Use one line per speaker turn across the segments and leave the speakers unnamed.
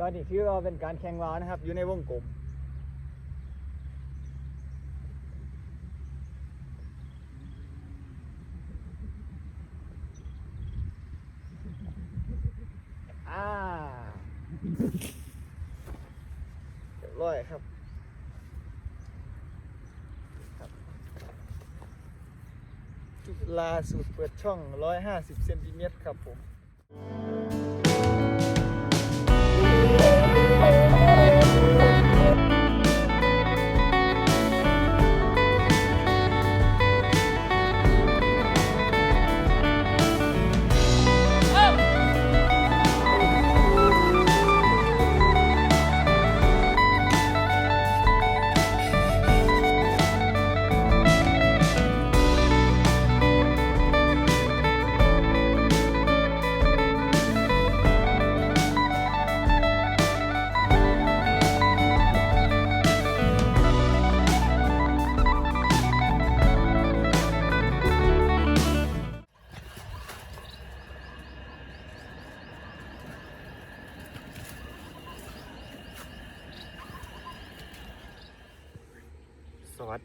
ตอนนี้ถือว่าเป็นการแข่งวาวนะครับ อยู่ในวงกลมอ่าเรียบร้อยครับครับจุฬาสูตรเปิดช่อง 150 เซนติเมตรครับผม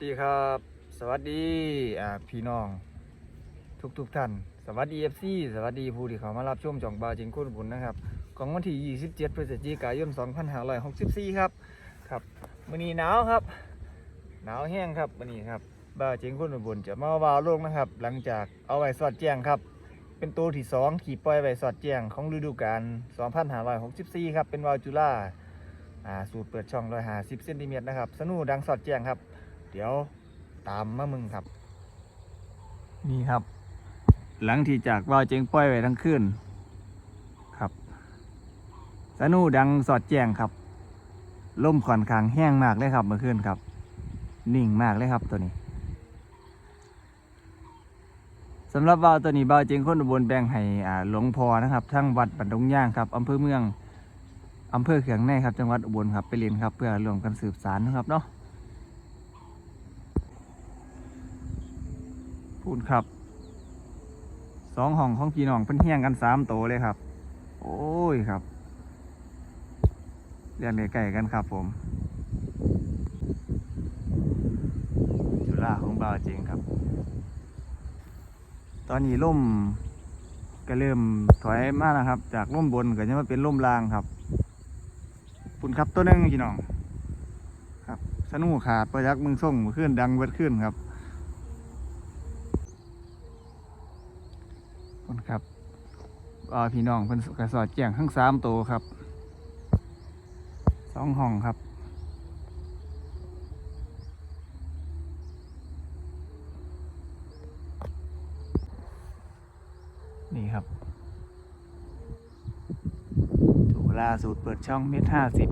ดีครับ สวัสดีอ่าพี่น้อง ทุกทุกท่าน สวัสดีเอฟซีสวัสดีผู้ที่เขามารับชมจ่องบาจิงคุณบุญนะครับ ของวันที่ 27 พฤศจิกายน 2564 ครับ ครับมื้อนี้หนาวครับ หนาวแห้งครับมื้อนี้ครับ บาจิงคุณบุญจะมาวาวโลกนะครับ หลังจากเอาไว้สอดแจ้งครับ เป็นตัวที่สองที่ปล่อยไว้สอดแจ้งของฤดูกาล 2564 ครับ เป็นวาวจุฬาอ่าสูตรเปิดช่อง150เซนติเมตรนะครับ สนูดังสอดแจ้งครับ เดี๋ยวตามมามึงครับ นี่ครับ หลังที่จากว่าเจงปล่อยไว้ทั้งคืนครับสนูดังสอดแจ้งครับล่มค่อนข้างแห้งมากเลยครับเมื่อคืนครับ นิ่งมากเลยครับตัวนี้สำหรับว่าวตัวนี้ว่าวเจงคนอุบลแบ่งให้อ่าหลวงพ่อนะครับทั้งวัดบันดงย่างครับอำเภอเมืองอำเภอเขียงในครับ จังหวัดอุบลครับไปเรียนครับ เพื่อร่วมกันสืบสารนะครับเนาะ พูดครับสองห้องของพี่น้องเพิ่นเฮี้ยงกันสามโตวเลยครับ โอ้ยครับเรียนใกล้ๆกันครับผม จุฬาของบาวจริงครับ ตอนนี้ล่มก็เริ่มถอยมาแล้วครับ จากล่มบนก็จะมาเป็นล่มล่างครับปุ่นครับตัวนึงพี่น้อง ครับสนุกขาดประยักมึงส่งขึ้นดังเบิดขึ้นครับ ขอบ ครับอ่าพี่น้องเพิ่นกระสอดแจ้งทั้งสามตัวครับสองห้องครับ นี่ครับถูล่าสูตรเปิดช่องเมตรห้าสิบ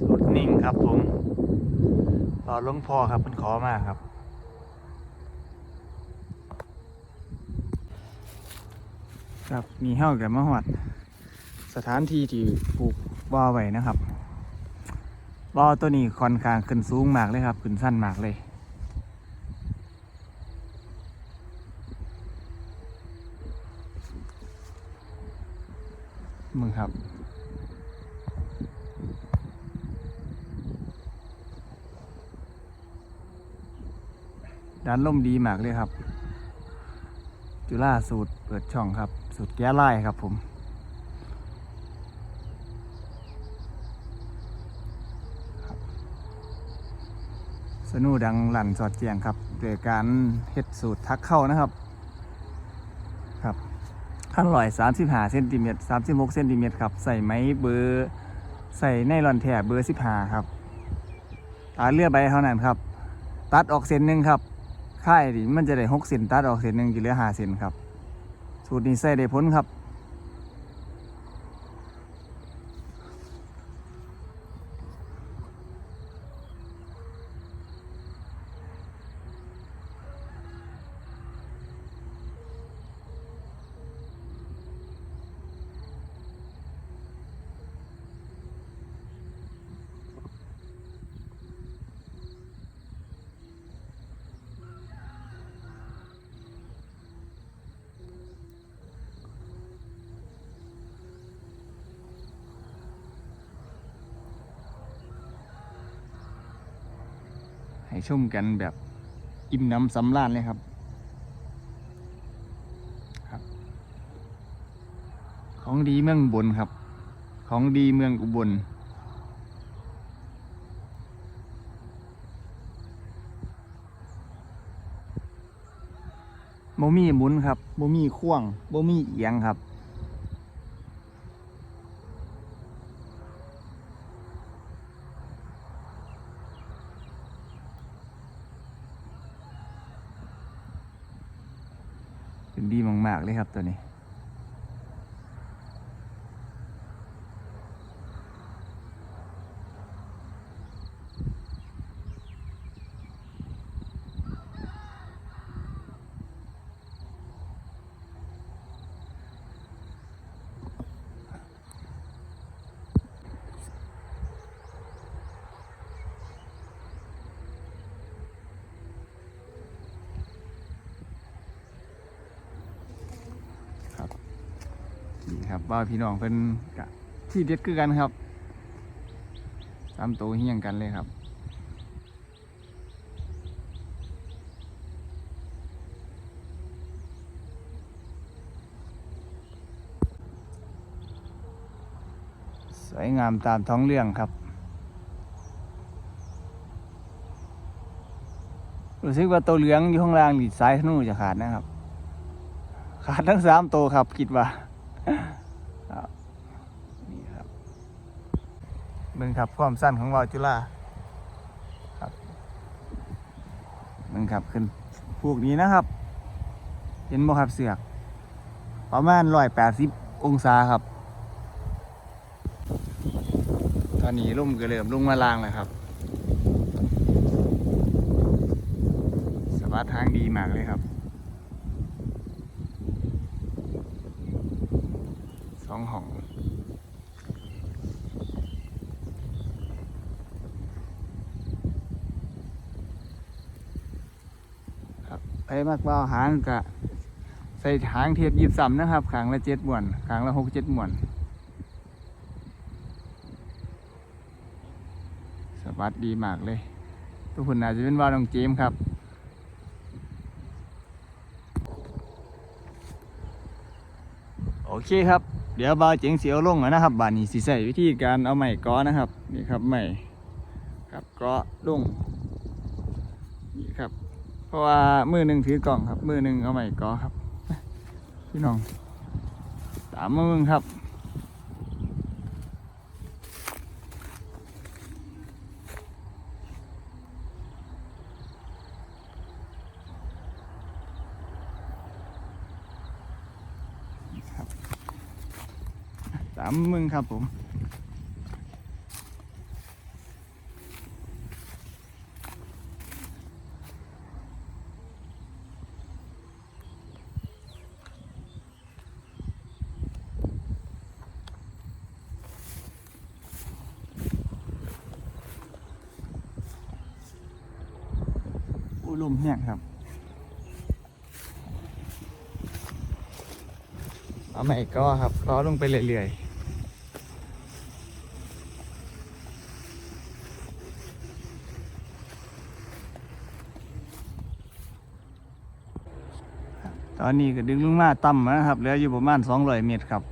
สูตรนิ่งครับผมรอหลวงพ่อครับเพิ่นขอมากครับ ครับมีเฮ้ากับมะฮอดสถานที่ที่ปลูกว่าไว้นะครับว่าตัวนี้ค่อนข้างขึ้นสูงมากเลยครับ ขึ้นสั้นมากเลย มึงครับด้านล่มดีมากเลยครับ จุฬาสูตรเปิดช่องครับ สูตรแก้ไล่ครับผมสนูดังหลั่นสอดแจงครับโดยการเฮ็ดสูตรทักเข้านะครับ ครับขั้นลอย35เซนติเมตร36เซนติเมตรครับ ใส่ไม้เบอร์ใส่ในรอนแถบเบอร์15ครับตาเลือใบเท่านั้นครับ ตัดออกเส้นหนึ่งครับค่ายดิมันจะได้หกเซนตัดออกเซนหนึ่งจะเหลือห้าเซนครับ สูตรนี้ใส่ได้ผลครับ ให้ชมกันแบบอิ่มน้ำสำราญเลยครับครับ ของดีเมืองบนครับ ของดีเมืองอุบลบ่มีหมุนครับบ่มีข่วงบ่มีเอียงครับ เป็นดี มา ครับว่าพี่น้องเพิ่นกะที่เด็ดคือกันครับตามโตวเฮี้ยงกันเลยครับสวยงามตามท้องเรื่องครับ รู้สึกว่าตัวเหลืองอยู่ข้างล่างนี่สายนูจะขาดนะครับ ขาดทั้งสามตัวครับคิดว่า นี่ครับเบิ่งครับความสั้นของวาวจุฬาครับเบิ่งครับขึ้นพวกนี้นะครับ เห็นบ่ครับเสือก ประมาณร้อยแปดสิบองศาครับ ตอนนี้ลมก็เริ่มลงมาลางแล้วครับสบายทางดีมากเลยครับ องห้องครับไปมากเบาหางกะใส่หางเทียบยีบซ้ำนะครับขางละเจ็ดมวนขางละหกเจ็ดมวน สวัสดีมากเลย ทุกคนอาจจะเป็นว่าน้องเจมครับโอเคครับ เดี๋ยวบาเจ๋งเสียวลงแล้วนะครับบานนี้สิใส่วิธีการเอาไม้ก้อนะครับนี่ครับไม้ครับก้อลงนี่ครับ เพราะว่ามือหนึ่งถือกล่องครับ มือหนึ่งเอาไม้ก้อครับ พี่น้อง ตามมาเบิ่งครับามมึงครับผมอุ้ลมแห้งครับ เอาใหม่ก็ครับก็ลงไปเรื่อยๆ อนนี้ก็ดึงลงมาต่ำนะครับเหลืออยู่ประมาณ200เมตรครับ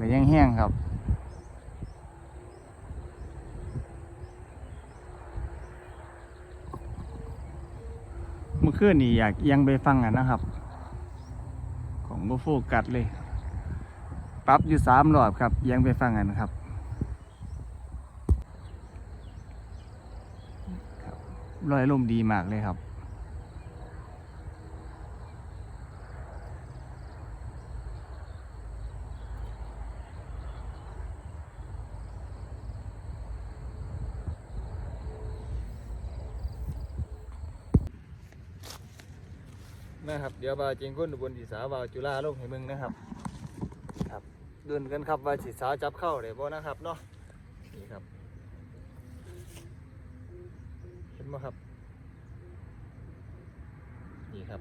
ก็ยังแห้งครับเมื่อคืนนี่อยากยังไปฟังอะนะครับ ของโบโฟกัสเลย ปรับอยู่สามรอบครับยังไปฟังกันครับครับรอยลมดีมากเลยครับนะครับเดี๋ยวบาวเจงก้นบนสีสาบาวจุฬาลงให้มึงนะครับ ดินกันครับว่าสิสาวจับเข้าเลยบ่นะครับเนาะนี่ครับ เห็นไหมครับ นี่ครับ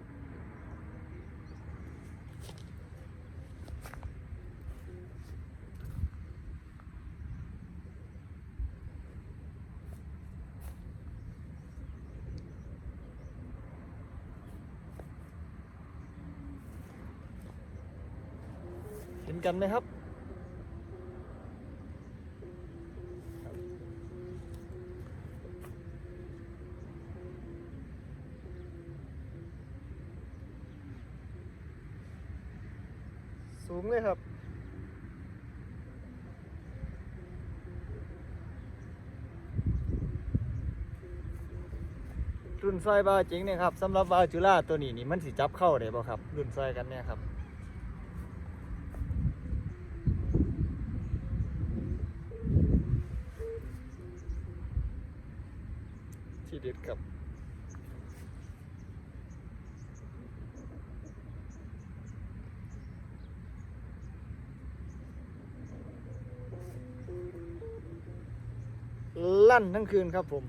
เห็นกันไหมครับ สูงเลยครับรุ่นซอยบาจริงเนี่ยครับสำหรับบาจุฬาตัวนี้นี่มันสิจับเข้าได้บ่ครับ รุ่นซอยกันเนี่ยครับ ที่เด็ดครับ ลั่นทั้งคืนครับผม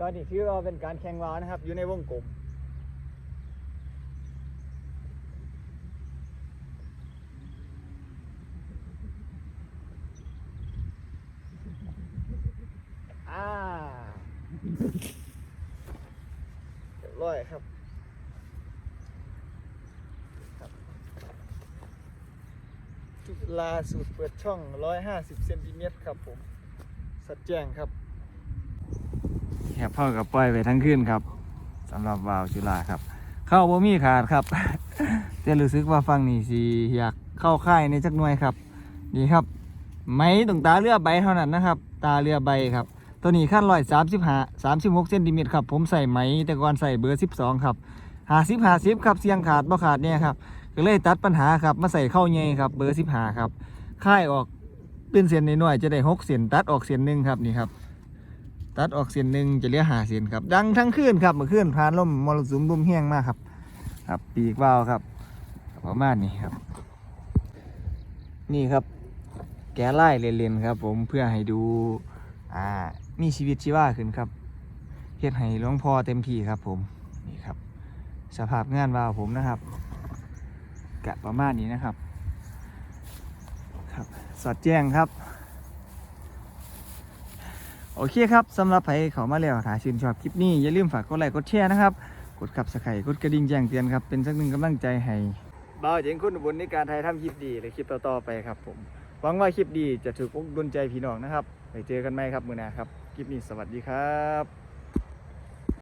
ตอนนี้คือเราเป็นการแข่งวาวนะครับ อยู่ในวงกลม อ่า เรียบร้อยครับจุดลาสุดเปิดช่อง 150เซนติเมตรครับผม สัดแจ้งครับแคบเข้ากับปล่อยไปทั้งคืนครับสำหรับวาวจุฬาครับ เข้าบ่มีขาดครับแต่รู้สึกว่าฟังนี่สิอยากเข้าค่ายในจักหน่วยครับนี่ครับ ไม้ตรงตาเรือใบเท่านั้นนะครับ ตาเรือใบครับ ตัวนี้ขั้นร้อยสามสิบห้าสามสิบหกเซนติเมตรครับ ผมใส่ไหมแต่ก่อนใส่เบอร์สิบสองครับหาสิบหาสิบครับเสียงขาดบ่ขาดเนี่ยครับก็เลยตัดปัญหาครับมาใส่เข้าเงยครับเบอร์สิบห้าครับค่ายออกเป็นเส้นน้อยๆจะได้หกเส้นตัดออกเส้นหนึ่งครับนี่ครับ ตัดออกเส้นหนึ่งจะเหลือหาเส้นครับ ดังทั้งคืนครับเมื่อคืนผ่านลมมรสุมลมแห้งมากครับ ครับปีกวาวครับประมาณนี้ครับ นี่ครับ แกไล่เลนๆครับ ผมเพื่อให้ดูอ่า มีชีวิตชีวาขึ้นครับเฮ็ดให้หลวงพ่อเต็มที่ครับผมนี่ครับ สภาพงานวาวผมนะครับกะประมาณนี้นะครับ ครับ สอดแจ้งครับ โอเคครับสำหรับใครเขามาแล้วถ้าชื่นชอบคลิปนี้อย่าลืมฝากกดไลค์กดแชร์นะครับ กดขับสไครต์กดกระดิ่งแจ้งเตือนครับ เป็นสักหนึ่งกำลังใจให้บ่าวเจ๋งคุณบลในการถ่ายทำคลิปดีและคลิปต่อๆไปครับผมหวังว่าคลิปดีจะถูกอกดนใจพี่น้องนะครับไปเจอกันไหมครับมือหน้าครับ คลิปนี้สวัสดีครับ